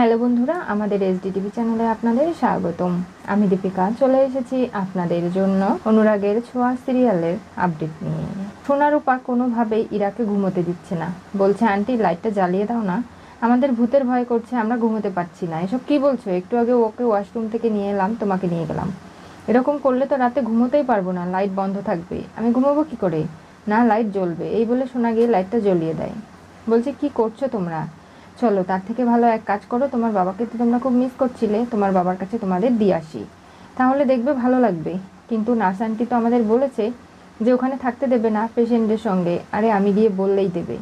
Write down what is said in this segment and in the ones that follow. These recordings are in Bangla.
হ্যালো বন্ধুরা, আমাদের এসডি টিভি চ্যানেলে আপনাদের স্বাগতম। আমি দীপিকা, চলে এসেছি আপনাদের জন্য অনুরাগের ছোঁয়া সিরিয়ালের আপডেট নিয়ে। সোনারূপা কোনোভাবেই ইরাকে ঘুমোতে দিচ্ছে না। বলছে, আন্টি, লাইটটা জ্বালিয়ে দাও না। আমাদের ভূতের ভয় করছে, আমরা ঘুমোতে পারছি না। এসব কি বলছো? একটু আগে ওকে ওয়াশরুম থেকে নিয়ে এলাম, তোমাকে নিয়ে গেলাম। এরকম করলে তো রাতে ঘুমোতেই পারব না, লাইট বন্ধ থাকবে। আমি ঘুমোবো কি করে? না, লাইট জ্বলবে। এই বলে শোনা গিয়ে লাইটটা জ্বলিয়ে দেয়। বলছে, কি করছ তোমরা? চলো, তার থেকে ভালো এক কাজ করো, তোমার বাবাকে তো তোমরা খুব মিস করছিলে, তোমার বাবার কাছে তোমাদের দিয়ে আসি। তাহলে দেখবে ভালো লাগবে। কিন্তু নার্স আন্টি তো আমাদের বলেছে যে ওখানে থাকতে দেবে না পেশেন্টের সঙ্গে। আরে আমি গিয়ে বললেই দেবে।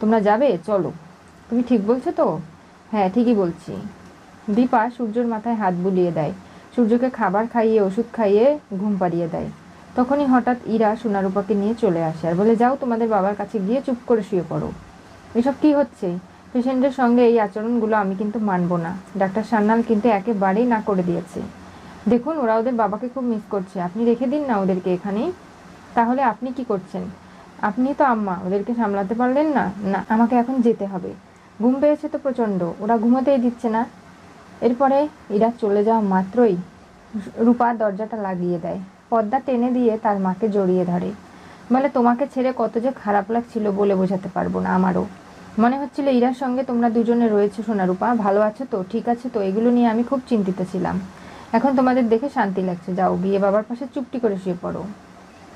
তোমরা যাবে? চলো। তুমি ঠিক বলছো তো? হ্যাঁ ঠিকই বলছি। দীপা সূর্যর মাথায় হাত বুলিয়ে দেয়। সূর্যকে খাবার খাইয়ে, ওষুধ খাইয়ে ঘুম পাড়িয়ে দেয়। তখনই হঠাৎ ইরা সোনারূপাকে নিয়ে চলে আসে আর বলে, যাও তোমাদের বাবার কাছে গিয়ে চুপ করে শুয়ে পড়ো। এসব কি হচ্ছে? পেশেন্টের সঙ্গে এই আচরণগুলো আমি কিন্তু মানব না। ডাক্তার সান্যাল কিন্তু একেবারেই না করে দিয়েছে। দেখুন, ওরা ওদের বাবাকে খুব মিস করছে। আপনি রেখে দিন না ওদেরকে এখানেই। তাহলে আপনি কি করছেন? আপনি তো আম্মা, ওদেরকে সামলাতে পারলেন না? না, আমাকে এখন যেতে হবে। ঘুম পেয়েছে তো প্রচণ্ড। ওরা ঘুমোতেই দিচ্ছে না। এরপরে ইরা চলে যাওয়া মাত্রই রূপা দরজাটা লাগিয়ে দেয়। পর্দা টেনে দিয়ে তার মাকে জড়িয়ে ধরে। বলে, তোমাকে ছেড়ে কত যে খারাপ লাগছিল বলে বোঝাতে পারব না আমারও। মনে হচ্ছিল ইরার সঙ্গে তোমরা দুজনে রয়েছে সোনারূপা, ভালো আছো তো? ঠিক আছে তো, এগুলো নিয়ে আমি খুব চিন্তিত ছিলাম। এখন তোমাদের দেখে শান্তি লাগছে। যাও গিয়ে বাবার পাশে চুপটি করে শুয়ে পড়ো।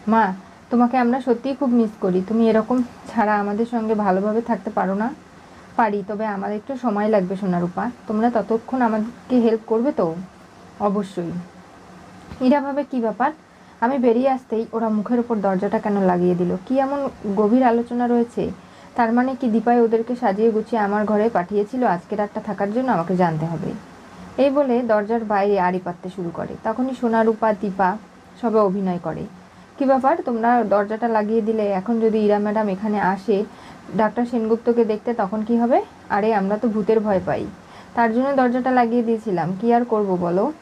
মা, তোমাকে আমরা সত্যিই খুব মিস করি। তুমি এরকম ছাড়া আমাদের সঙ্গে ভালোভাবে থাকতে পারো না। পারি, তবে আমার একটু সময় লাগবে সোনারূপা। তোমরা ততক্ষণ আমাদেরকে হেল্প করবে তো? অবশ্যই। ইরা ভাবে, কি ব্যাপার? আমি বেরিয়ে আসতেই ওরা মুখের ওপর দরজাটা কেন লাগিয়ে দিল? কি এমন গভীর আলোচনা রয়েছে? তার মানে কি দীপাই ওদেরকে সাজিয়ে গুছিয়ে আমার ঘরে পাঠিয়েছিল? আজকে রাতটা থাকার জন্য আমাকে জানতে হবে। এই বলে দরজার বাইরে আড়ি পাততে শুরু করে। তখনই সোনারূপা, দীপা সবে অভিনয় করে। কি ব্যাপার? তোমরা দরজাটা লাগিয়ে দিলে। এখন যদি ইরা ম্যাডাম এখানে আসে ডাক্তার সেনগুপ্তকে দেখতে, তখন কি হবে? আরে, আমরা তো ভূতের ভয় পাই। তার জন্য দরজাটা লাগিয়ে দিয়েছিলাম। কি আর করব বলো?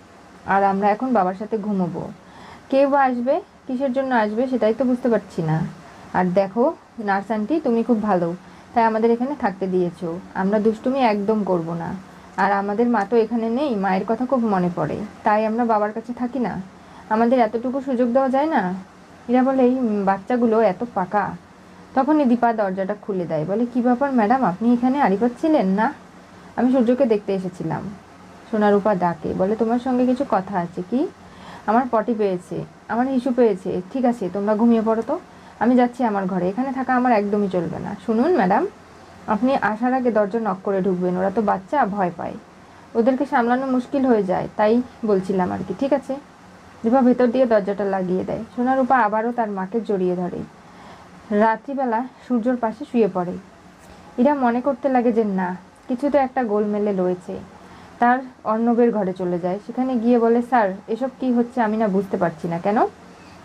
আর আমরা এখন বাবার সাথে ঘুমোবো। কেউ আসবে? কিসের জন্য আসবে? সেটাই তো বুঝতে পারছি না। আর দেখো নার্স আন্টি, তুমি খুব ভালো। তাই আমাদের এখানে থাকতে দিয়েছ। আমরা দুষ্টুমি একদম করব না। আর আমাদের মা তো এখানে নেই, মায়ের কথা খুব মনে পড়ে। তাই আমরা বাবার কাছে থাকি না। আমাদের এতটুকু সুযোগ দেওয়া যায় না? এরা বলে, এই বাচ্চাগুলো এত পাকা। তখনই দীপা দরজাটা খুলে দেয়। বলে, কি ব্যাপার ম্যাডাম, আপনি এখানে আড়ি পাচ্ছিলেন না? আমি সূর্যকে দেখতে এসেছিলাম। সোনারূপা ডাকে, বলে, তোমার সঙ্গে কিছু কথা আছে কি? আমার পটি পেয়েছে, আমার ইস্যু পেয়েছে। ঠিক আছে, তোমরা ঘুমিয়ে পড়ো তো। আমি যাচ্ছি আমার ঘরে। এখানে থাকা আমার একদমই চলবে না। শুনুন, ম্যাডাম, আপনি আসার আগে দরজা নক করে ঢুকবেন, ওরা তো বাচ্চা, ভয় পায়। ওদেরকে সামলানো মুশকিল হয়ে যায়, তাই বলছিলাম আর কি, ঠিক আছে? দীপা ভেতর দিয়ে দরজাটা লাগিয়ে দেয়। সোনা রূপা আবারও তার মাকে জড়িয়ে ধরে। রাত্রিবেলা সূর্যর পাশে শুয়ে পড়ে। এরা মনে করতে লাগে যে, না, কিছু তো একটা গোলমেলে রয়েছে। তার অর্ণবের ঘরে চলে যায়। সেখানে গিয়ে বলে, স্যার, এসব কি হচ্ছে আমি না বুঝতে পারছি না। কেন?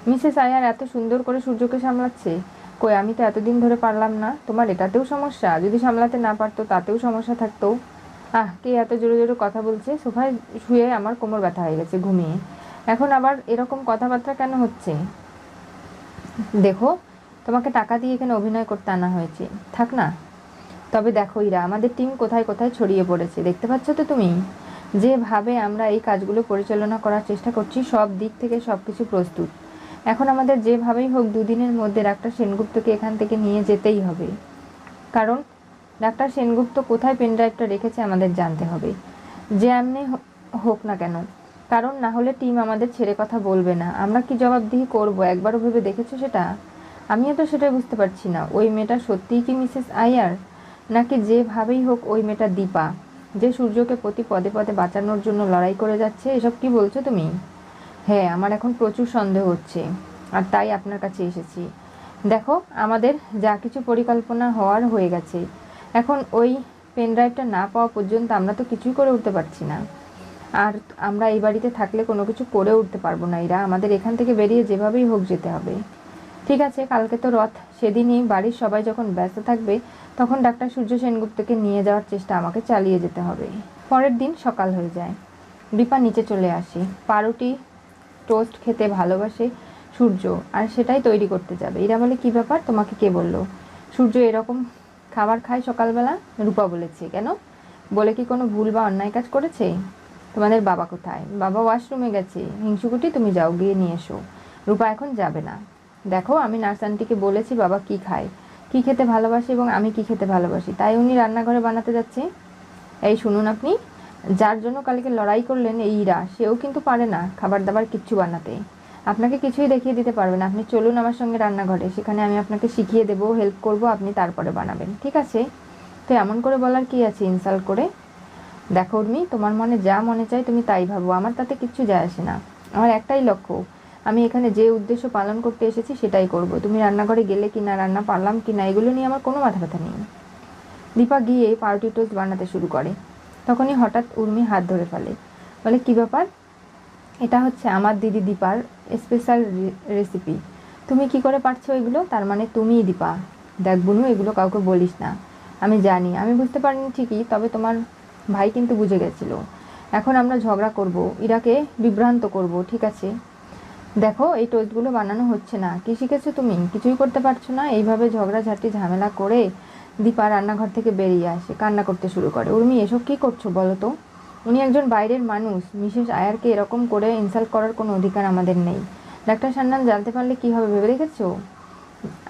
মিসেস আয়ার, এত সুন্দর করে সূর্যকে সামলাচ্ছে। কই, আমি তো এতদিন ধরে পারলাম না। তোমার এটাতেও সমস্যা? যদি সামলাতে না পারতো, তাতেও সমস্যা থাকতো। আহ, কে এত জোরে জোরে কথা বলছে? সোফায় শুয়ে আমার কোমর ব্যথা হয়ে গেছে, ঘুমিয়ে। এখন আবার এরকম কথাবার্তা কেন হচ্ছে? দেখো, তোমাকে টাকা দিয়ে এখানে অভিনয় করতে আনা হয়েছে। থাক না। তবে দেখো ইরা, আমাদের টিম কোথায় কোথায় ছড়িয়ে পড়েছে, দেখতে পাচ্ছ তো তুমি? যেভাবে আমরা এই কাজগুলো পরিচালনা করার চেষ্টা করছি, সব দিক থেকে সব কিছু প্রস্তুত। এখন আমাদের যেভাবেই হোক দুদিনের মধ্যে ডাক্তার সেনগুপ্তকে এখান থেকে নিয়ে যেতেই হবে। কারণ ডাক্তার সেনগুপ্ত কোথায় পেনড্রাইভটা রেখেছে আমাদের জানতে হবে। যে এমনি হোক না কেন। কারণ না হলে টিম আমাদের ছেড়ে কথা বলবে না। আমরা কি জবাবদিহি করব? একবারও ভেবে দেখেছ সেটা? আমিও তো সেটাই বুঝতে পারছি না। ওই মেয়েটা সত্যিই কি মিসেস আয়ার? নাকি যেভাবেই হোক ওই মেয়েটা দীপা, যে সূর্যকে প্রতি পদে পদে বাঁচানোর জন্য লড়াই করে যাচ্ছে, এসব কি বলছো তুমি? হ্যাঁ আমার এখন প্রচুর সন্দেহ হচ্ছে, আর তাই আপনার কাছে এসেছি। দেখো, আমাদের যা কিছু পরিকল্পনা হওয়ার হয়ে গেছে। এখন ওই পেন ড্রাইভটা না পাওয়া পর্যন্ত আমরা তো কিছুই করে উঠতে পারছি না। আর আমরা এই বাড়িতে থাকলে কোনো কিছু করে উঠতে পারব না, এরা। আমাদের এখান থেকে বেরিয়ে যেভাবেই হোক যেতে হবে। ঠিক আছে, কালকে তো রথ। সেদিনই বাড়ির সবাই যখন ব্যস্ত থাকবে, তখন ডাক্তার সূর্য সেনগুপ্তকে নিয়ে যাওয়ার চেষ্টা আমাকে চালিয়ে যেতে হবে। পরের দিন সকাল হয়ে যায়। দীপা নিচে চলে আসি। পাউরুটি টোস্ট খেতে ভালোবাসে সূর্য, আর সেটাই তৈরি করতে যাবে। এরা বলে, কি ব্যাপার? তোমাকে কে বলল? সূর্য এরকম খাবার খায় সকালবেলা? রূপা বলেছে, কেন? বলে কি কোনো ভুল বা অন্যায় কাজ করেছে? তোমাদের বাবা কোথায়? বাবা ওয়াশরুমে গেছে। হিংসুকুটি, তুমি যাও, গিয়ে নিয়ে এসো। রূপা এখন যাবে না। দেখো, আমি নার্স আন্টিকে বলেছি বাবা কি খায়, কি খেতে ভালোবাসে এবং আমি কি খেতে ভালোবাসি। তাই উনি রান্নাঘরে বানাতে যাচ্ছে? এই শুনুন আপনি যার জন্য কালকে লড়াই করলেন এই ইরা। সেও কিন্তু পারে না খাবার দাবার কিচ্ছু বানাতে। আপনাকে কিছুই দেখিয়ে দিতে পারবে না। আপনি চলুন আমার সঙ্গে রান্নাঘরে। সেখানে আমি আপনাকে শিখিয়ে দেবো হেল্প করব, আপনি তারপরে বানাবেন। ঠিক আছে? তো এমন করে বলার কি আছে ইনসাল্ট করে? দেখো উর্মি, তোমার মনে যা মনে চায় তুমি তাই ভাবো। আমার তাতে কিচ্ছু যায় আসে না। আমার একটাই লক্ষ্য, আমি এখানে যে উদ্দেশ্য পালন করতে এসেছি সেটাই করব। তুমি রান্নাঘরে গেলে কি না, রান্না পারলাম কি না, এগুলো নিয়ে আমার কোনো মাথা ব্যথা নেই। দীপা গিয়ে পাউরুটি টোস্ট বানাতে শুরু করে। তখনই হঠাৎ উর্মি হাত ধরে ফেলে। বলে, কি ব্যাপার? এটা হচ্ছে আমার দিদি দীপার স্পেশাল রেসিপি তুমি কি করে পারছ এগুলো? তার মানে তুমিই দীপা। দেখ বুনু, এগুলো কাউকে বলিস না। আমি জানি, আমি বুঝতে পারিনি ঠিকই, তবে তোমার ভাই কিন্তু বুঝে গেছিল। এখন আমরা ঝগড়া করব, ইরাকে বিভ্রান্ত করব, ঠিক আছে? দেখো, এই টোস্টগুলো বানানো হচ্ছে না। কি শিখেছো তুমি? কিছুই করতে পারছ না? এইভাবে ঝগড়াঝাটি, ঝামেলা করে দীপা রান্নাঘর থেকে বেরিয়ে আসে, কান্না করতে শুরু করে। উর্মি, এসব কী করছ বলো তো? উনি একজন বাইরের মানুষ। মিসেস আয়ারকে এরকম করে ইনসাল্ট করার কোনো অধিকার আমাদের নেই। ডাক্তার সান্নান জানতে পারলে কী হবে ভেবে রেখেছো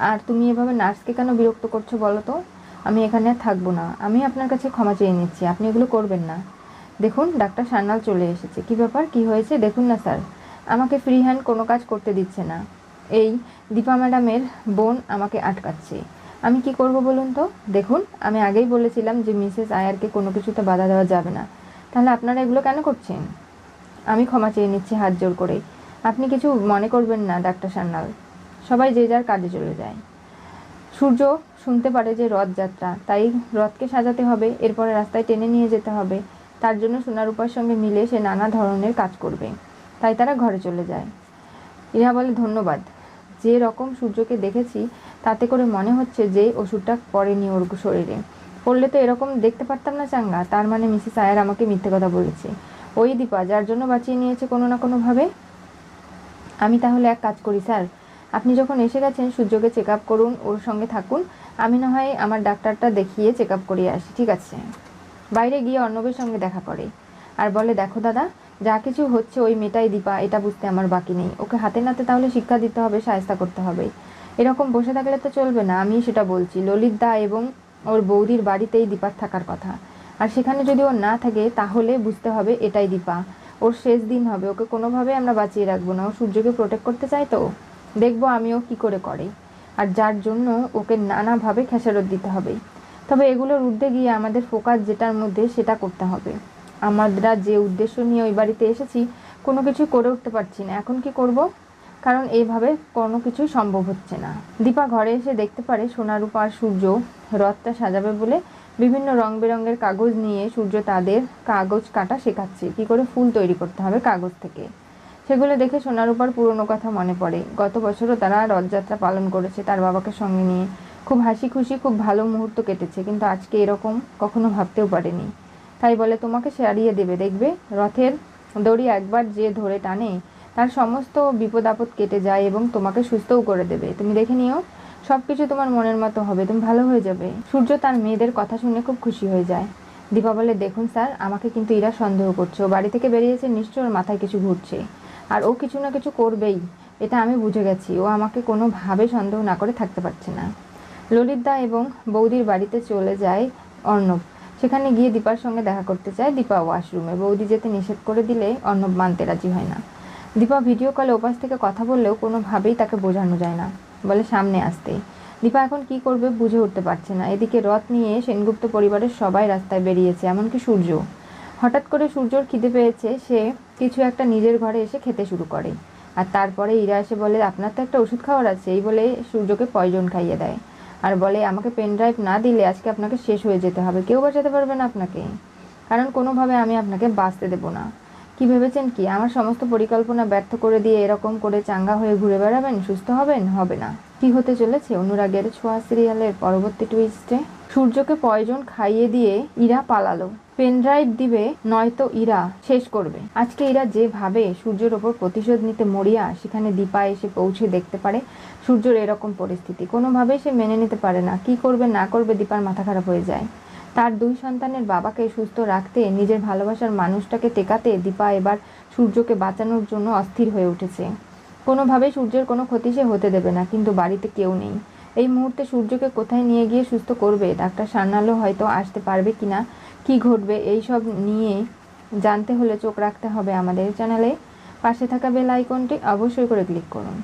আর তুমি এভাবে নার্সকে কেন বিরক্ত করছ বলো তো? আমি এখানে থাকব না। আমি আপনার কাছে ক্ষমা চেয়ে নিচ্ছি। আপনি এগুলো করবেন না। দেখুন, ডাক্তার সান্নাল চলে এসেছে। কি ব্যাপার? কি হয়েছে? দেখুন না, স্যার। আমাকে ফ্রি হ্যান্ড কোনো কাজ করতে দিচ্ছে না। এই দীপা ম্যাডামের বোন আমাকে আটকাচ্ছে। আমি কি করব বলুন তো? দেখুন, আমি আগেই বলেছিলাম যে মিসেস আয়ারকে কোনো কিছুতে বাধা দেওয়া যাবে না। তাহলে আপনারা এগুলো কেন করছেন? আমি ক্ষমা চেয়ে নিচ্ছি হাত জোর করে আপনি কিছু মনে করবেন না, ডাক্তার সান্যাল। সবাই যে যার কাজে চলে যায়। সূর্য শুনতে পারে যে রথযাত্রা তাই রথকে সাজাতে হবে, এরপরে রাস্তায় টেনে নিয়ে যেতে হবে। তার জন্য সোনারূপার সঙ্গে মিলে সে নানা ধরনের কাজ করবে। তাই তারা ঘরে চলে যায়। ইরা বলে ধন্যবাদ। যে রকম সূর্যকে দেখেছি, তাতে করে মনে হচ্ছে যে ওষুধটা পড়েনি ওর শরীরে। পড়লে তো এরকম দেখতে পারতাম না চাঙ্গা, তার মানে মিসেস আয়ার আমাকে মিথ্যে কথা বলেছে। ওই দীপা, যার জন্য বাঁচিয়ে নিয়েছে কোনো না কোনোভাবে? আমি তাহলে এক কাজ করি, স্যার। আপনি যখন এসে গেছেন, সূর্যকে চেক আপ করুন, ওর সঙ্গে থাকুন। আমি না হয় আমার ডাক্তারটা দেখিয়ে চেক আপ করিয়ে আসি, ঠিক আছে? বাইরে গিয়ে অর্ণবের সঙ্গে দেখা করে। আর বলে, দেখো দাদা যা কিছু হচ্ছে ওই মেয়েটাই দীপা, এটা বুঝতে আমার বাকি নেই। ওকে হাতে নাতে তাহলে শিক্ষা দিতে হবে, সায়স্তা করতে হবে। এরকম বসে থাকলে তো চলবে না আমি সেটা বলছি। ললিত দা এবং ওর বৌদির বাড়িতেই দীপার থাকার কথা। আর সেখানে যদি ও না থাকে, তাহলে বুঝতে হবে এটাই দীপা। ওর শেষ দিন হবে, ওকে কোনোভাবে আমরা বাঁচিয়ে রাখব না। ও সূর্যকে প্রোটেক্ট করতে চাই তো? দেখব আমিও কি করে করে। আর যার জন্য ওকে নানাভাবে খেসারত দিতে হবে। তবে এগুলোর ঊর্ধ্বে গিয়ে আমাদের ফোকাস যেটার মধ্যে সেটা করতে হবে। আমরা যে উদ্দেশ্য নিয়ে ওই বাড়িতে এসেছি, কোনো কিছু করে উঠতে পারছি না। এখন কি করব? কারণ এইভাবে কোনো কিছুই সম্ভব হচ্ছে না। দীপা ঘরে এসে দেখতে পারে সোনারূপা আর সূর্য রথটা সাজাবে বলে বিভিন্ন রং বেরঙের কাগজ নিয়ে সূর্য তাদের কাগজ কাটা শেখাচ্ছে। কি করে ফুল তৈরি করতে হবে কাগজ থেকে? সেগুলো দেখে সোনারূপার পুরনো কথা মনে পড়ে। গত বছরও তারা রথযাত্রা পালন করেছে তার বাবাকে সঙ্গে নিয়ে। খুব হাসি খুশি, খুব ভালো মুহূর্ত কেটেছে। কিন্তু আজকে এরকম কখনো ভাবতেও পারেনি। তাই বলে তোমাকে সারিয়ে দেবে, দেখবে? রথের দড়ি একবার যে ধরে টানে, তার সমস্ত বিপদ আপদ কেটে যায় এবং তোমাকে সুস্থও করে দেবে। তুমি দেখে নিও সব কিছু তোমার মনের মতো হবে, তুমি ভালো হয়ে যাবে। সূর্য তার মেয়েদের কথা শুনে খুব খুশি হয়ে যায়। দীপা বলে, দেখুন স্যার, আমাকে কিন্তু এরা সন্দেহ করছে। ও বাড়ি থেকে বেরিয়েছে নিশ্চয় ওর মাথায় কিছু ঘুরছে। আর ও কিছু না কিছু করবেই, এটা আমি বুঝে গেছি। ও আমাকে কোনোভাবে সন্দেহ না করে থাকতে পারছে না। ললিত দা এবং বৌদির বাড়িতে চলে যায় অর্ণব। সেখানে গিয়ে দীপার সঙ্গে দেখা করতে চায় দীপা ওয়াশরুমে। বৌদি যেতে নিষেধ করে দিলে অর্ণব মানতে রাজি হয় না। দীপা ভিডিও কলে ওপাশ থেকে কথা বললেও কোনোভাবেই তাকে বোঝানো যায় না। বলে সামনে আসতে দীপা এখন কি করবে বুঝে উঠতে পারছে না। এদিকে রথ নিয়ে সেনগুপ্ত পরিবারের সবাই রাস্তায় বেরিয়েছে, এমনকি সূর্য। হঠাৎ করে সূর্যর খিদে পেয়েছে, সে কিছু একটা নিজের ঘরে এসে খেতে শুরু করে। আর তারপরে ইরা এসে বলে, আপনার তো একটা ওষুধ খাওয়ার আছে। এই বলে সূর্যকে পয়জন খাইয়ে দেয়। আর বলে, আমাকে পেন ড্রাইভ না দিলে আজকে আপনাকে শেষ হয়ে যেতে হবে। কেউ বাঁচাতে পারবে না আপনাকে। কারণ কোনোভাবে আমি আপনাকে বাঁচতে দেবো না। কি ভেবেছেন কি? আমার সমস্ত পরিকল্পনা ব্যর্থ করে দিয়ে এরকম করে চাঙ্গা হয়ে ঘুরে বেড়াবেন? সুস্থ হবেন? হবে না। কি হতে চলেছে। অনুরাগের ছোঁয়া সিরিয়ালের পরবর্তী টুইস্টে সূর্যকে পয়জন খাইয়ে দিয়ে ইরা পালালো। পেনড্রাইভ দিবে, নয়তো ইরা শেষ করবে। আজকে ইরা যেভাবে সূর্যের ওপর প্রতিশোধ নিতে মরিয়া, সেখানে দীপা এসে পৌঁছে দেখতে পারে সূর্যের এরকম পরিস্থিতি। কোনোভাবেই সে মেনে নিতে পারে না, কি করবে, না করবে দীপার মাথা খারাপ হয়ে যায়। তার দুই সন্তানের বাবাকে সুস্থ রাখতে, নিজের ভালোবাসার মানুষটাকে টেকাতে দীপা এবার সূর্যকে বাঁচানোর জন্য অস্থির হয়ে উঠেছে। কোনোভাবেই সূর্যের কোনো ক্ষতি সে হতে দেবে না, কিন্তু বাড়িতে কেউ নেই। এই মুহূর্তে সূর্যকে কোথায় নিয়ে গিয়ে সুস্থ করবে? ডাক্তার সান্নালও হয়তো আসতে পারবে কি না কী ঘটবে? এইসব নিয়ে জানতে হলে চোখ রাখতে হবে আমাদের চ্যানেলে। পাশে থাকা বেল আইকনটি অবশ্যই করে ক্লিক করুন।